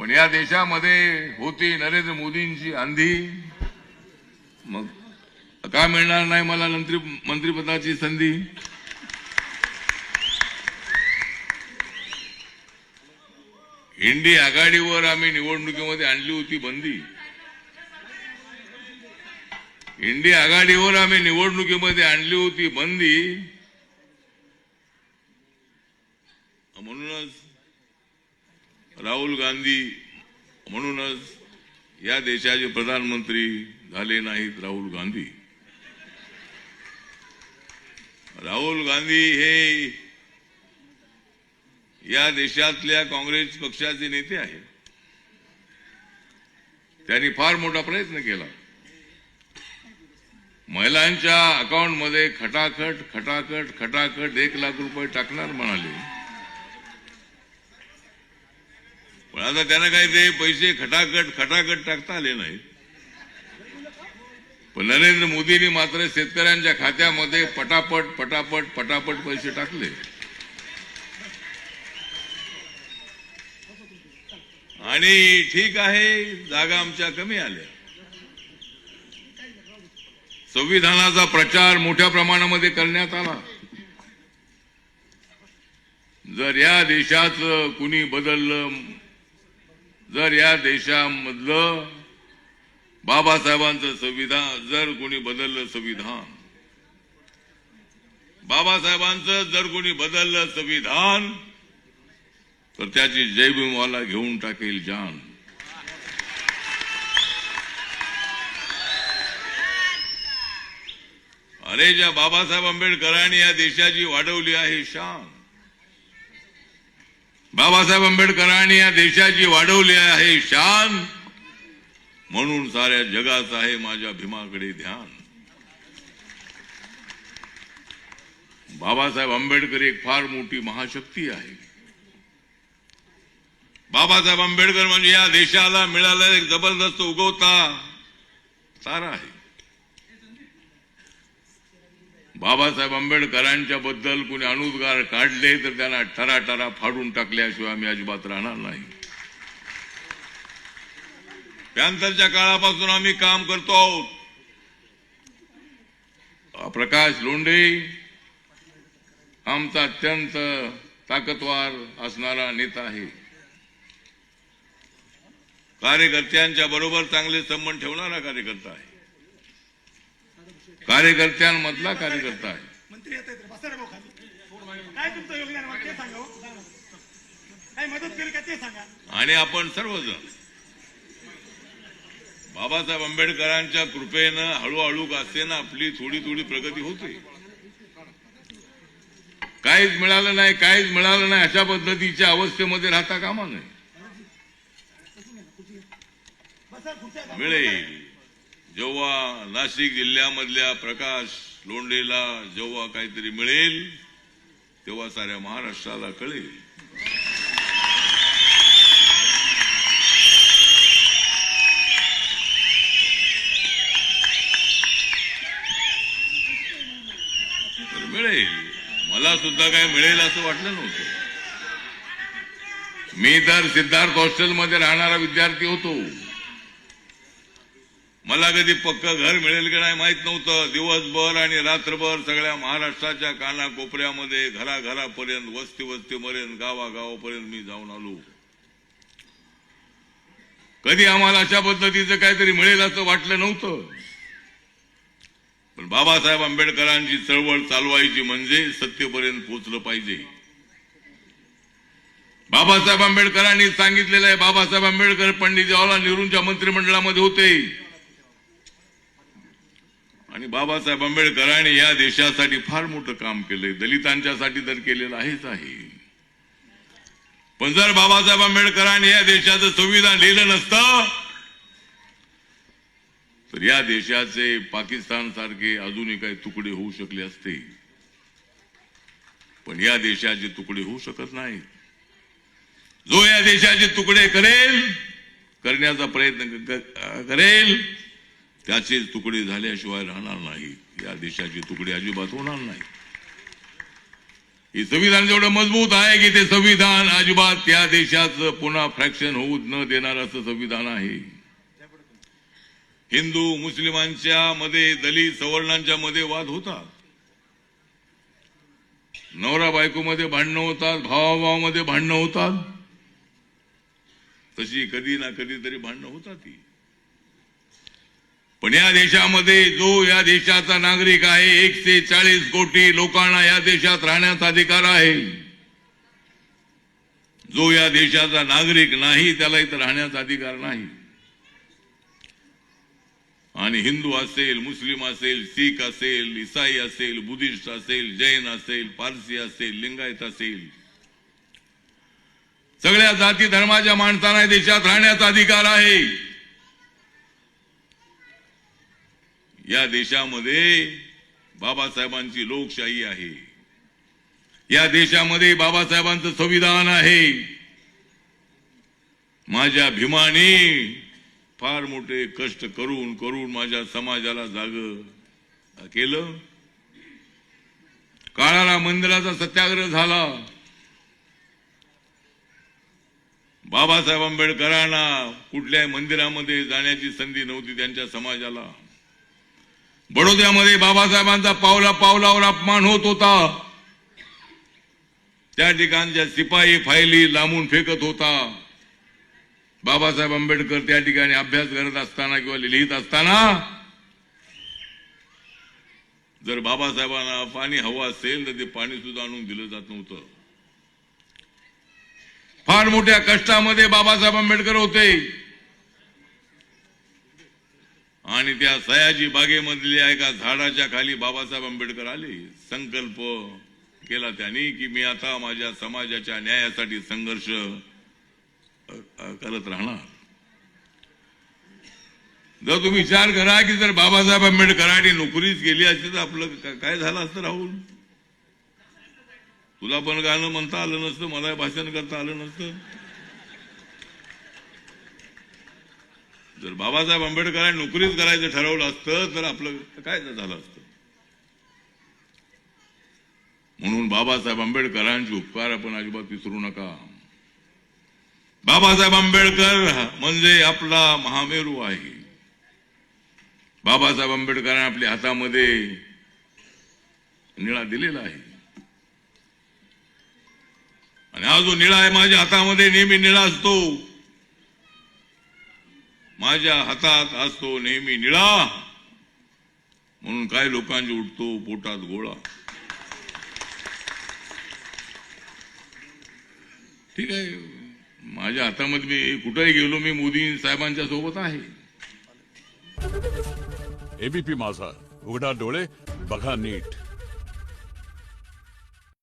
पण या देशामध्ये होती नरेंद्र मोदींची आंधी. मग का मिळणार नाही मला मंत्री मंत्रिपदाची संधी? हिंदी आघाडीवर आम्ही निवडणुकीमध्ये आणली होती बंदी. हिंदी आघाडीवर आम्ही निवडणुकीमध्ये आणली होती बंदी. म्हणूनच राहुल गांधी म्हणूनच या देशाचे प्रधानमंत्री झाले नाहीत राहुल गांधी. राहुल गांधी हे या देशातल्या काँग्रेस पक्षाचे नेते आहेत. त्यांनी फार मोठा प्रयत्न केला. महिलांच्या अकाउंटमध्ये खटाखट खटाखट खटाखट एक लाख रुपये टाकणार म्हणाले. पण आता त्यांना काही ते पैसे खटाखट खटाखट टाकता आले नाहीत. पण नरेंद्र मोदींनी मात्र शेतकऱ्यांच्या खात्यामध्ये पटापट पटापट पटापट पैसे टाकले. आणि ठीक आहे जागा आमच्या कमी आल्या. संविधानाचा प्रचार मोठ्या प्रमाणामध्ये करण्यात आला. जर या देशाचं कुणी बदललं जर या देशामधलं बाबासाहेबांचं संविधान जर कोणी बदललं संविधान बाबासाहेबांचं जर कोणी बदललं संविधान तर त्याची जयभीमाला घेऊन टाकेल जान. अरे ज्या बाबासाहेब आंबेडकरांनी या देशाची वाढवली आहे शान. बाबासाहेब आंबेडकरांनी या देशाची वाढवली आहे शान. म्हणून साऱ्या जगाचं आहे माझ्या भीमाकडे ध्यान. बाबासाहेब आंबेडकर एक फार मोठी महाशक्ती आहे. बाबासाहेब आंबेडकर म्हणजे या देशाला मिळालेला एक जबरदस्त उगवता तारा आहे. बाबासाहेब आंबेडकरांच्या बद्दल कोणी अनुद्गार काढले तर त्यांना ठरा ठरा फाडून टाकल्याशिवाय आम्ही अजिबात राहणार नाही. त्यानंतरच्या काळापासून आम्ही काम करतो आहोत. प्रकाश लोंढे आमचा अत्यंत ताकदवार असणारा नेता आहे. कार्यकर्त्यांच्या बरोबर चांगले संबंध ठेवणारा कार्यकर्ता आहे. कार्यकर्त्यांमधला कार्यकर्ता आहे. मंत्री येत आहेत बसा रे भाऊ खाली. काय तुमचं योगदान आहे? मला ते सांगा हो. काय मदत केली का ते सांगा. आणि आपण सर्वजण बाबासाहेब आंबेडकरांच्या कृपेनं हळूहळू का असेना आपली थोडी थोडी प्रगती होते. काहीच मिळालं नाही काहीच मिळालं नाही अशा पद्धतीच्या अवस्थेमध्ये राहता कामा नये. बसा खुर्च्या घ्या. मिळेल. जेव्हा नाशिक जिल्ह्यामधल्या प्रकाश लोंढेला जेव्हा काहीतरी मिळेल तेव्हा साऱ्या महाराष्ट्राला कळेल. तर मिळेल. मला सुद्धा काय मिळेल असं वाटलं नव्हतं. मी तर सिद्धार्थ हॉस्टेलमध्ये राहणारा विद्यार्थी होतो. मला कधी पक्क घर मिळेल की नाही माहीत नव्हतं. दिवसभर आणि रात्रभर सगळ्या महाराष्ट्राच्या कानाकोपऱ्यामध्ये घराघरापर्यंत वस्ती वस्तीपर्यंत गावागावापर्यंत मी जाऊन आलो. कधी आम्हाला अशा पद्धतीचं काहीतरी मिळेल असं वाटलं नव्हतं. पण बाबासाहेब आंबेडकरांची चळवळ चालवायची म्हणजे सत्तेपर्यंत पोचलं पाहिजे. बाबासाहेब आंबेडकरांनी सांगितलेलं आहे बाबासाहेब आंबेडकर पंडित जवाहरलाल नेहरूंच्या मंत्रिमंडळामध्ये होते. आणि बाबासाहेब आंबेडकरांनी या देशासाठी फार मोठं काम केलंय. दलितांच्यासाठी तर केलेलं आहेच आहे. पण जर बाबासाहेब आंबेडकरांनी या देशाचं संविधान लिहिलं नसतं तर या देशाचे पाकिस्तान सारखे अजूनही काही तुकडे होऊ शकले असते. पण या देशाचे तुकडे होऊ शकत नाहीत. जो या देशाचे तुकडे करेल करण्याचा प्रयत्न करेल त्याचे तुकडे झाल्याशिवाय राहणार नाही. या देशाचे तुकडे अजिबात होणार नाही. हे संविधान जेवढं मजबूत आहे की ते संविधान अजिबात त्या देशाचं पुन्हा फ्रॅक्शन होऊ न देणार असं संविधान आहे. हिंदू मुस्लिमांच्या मध्ये दलित सवर्णांच्या मध्ये वाद होतात. नवरा बायकोमध्ये भांडणं होतात भावाभावामध्ये भांडणं होतात. तशी कधी ना कधीतरी भांडणं होतात ती पण या देशामध्ये जो या देशाचा नागरिक आहे एकशे चाळीस कोटी लोकांना या देशात राहण्याचा अधिकार आहे. जो या देशाचा नागरिक नाही त्याला इथं राहण्याचा अधिकार नाही. आणि हिंदू असेल मुस्लिम असेल शीख असेल इसाई असेल बुद्धिस्ट असेल जैन असेल पारसी असेल लिंगायत असेल. सगळ्या जाती धर्माच्या माणसांना देशात राहण्याचा अधिकार आहे. या देशामध्ये बाबासाहेबांची लोकशाही आहे. या देशामध्ये बाबासाहेबांचं संविधान आहे. माझ्या भीमाने फार मोठे कष्ट करून करून माझ्या समाजाला जाग केलं. काळाला मंदिराचा सत्याग्रह झाला. बाबासाहेब आंबेडकरांना कुठल्याही मंदिरामध्ये जाण्याची संधी नव्हती त्यांच्या समाजाला. बडोद्यामध्ये बाबासाहेबांचा पावला पावलावर अपमान होत होता. त्या ठिकाणच्या शिपाई फायली लांबून फेकत होता. बाबासाहेब आंबेडकर त्या ठिकाणी अभ्यास करत असताना किंवा लिहित असताना जर बाबासाहेबांना पाणी हवं असेल तर ते पाणी सुद्धा आणून दिलं जात नव्हतं. फार मोठ्या कष्टामध्ये बाबासाहेब आंबेडकर होते. आणि त्या सयाजी बागेमधल्या एका झाडाच्या खाली बाबासाहेब आंबेडकर आले. संकल्प केला त्यांनी की मी आता माझ्या समाजाच्या न्यायासाठी संघर्ष करत राहणार. जर तुम्ही विचार करा की जर बाबासाहेब आंबेडकरांनी नोकरीच केली असती तर आपलं काय झालं असतं राहुल? तुला पण गाणं म्हणता आलं नसतं मला भाषण करता आलं नसतं. बाबासाहेब आंबेडकरांनी नोकरीच करायचं ठरवलं असतं तर आपलं काय झालं असतं. म्हणून बाबासाहेब आंबेडकरांचे उपकार आपण अजिबात विसरू नका. बाबासाहेब आंबेडकर म्हणजे आपला महामेरू आहे. बाबासाहेब आंबेडकरांनी आपल्या हातामध्ये निळा दिलेला आहे. आणि हा जो निळा आहे माझ्या हातामध्ये नेहमी निळा असतो. माझ्या हातात असतो नेहमी निळा. म्हणून काय लोकांची उठतो पोटात गोळा. ठीक आहे. माझ्या हातामध्ये मी कुठेही गेलो मी मोदी साहेबांच्या सोबत आहे. एबीपी माझा. उघडा डोळे बघा नीट.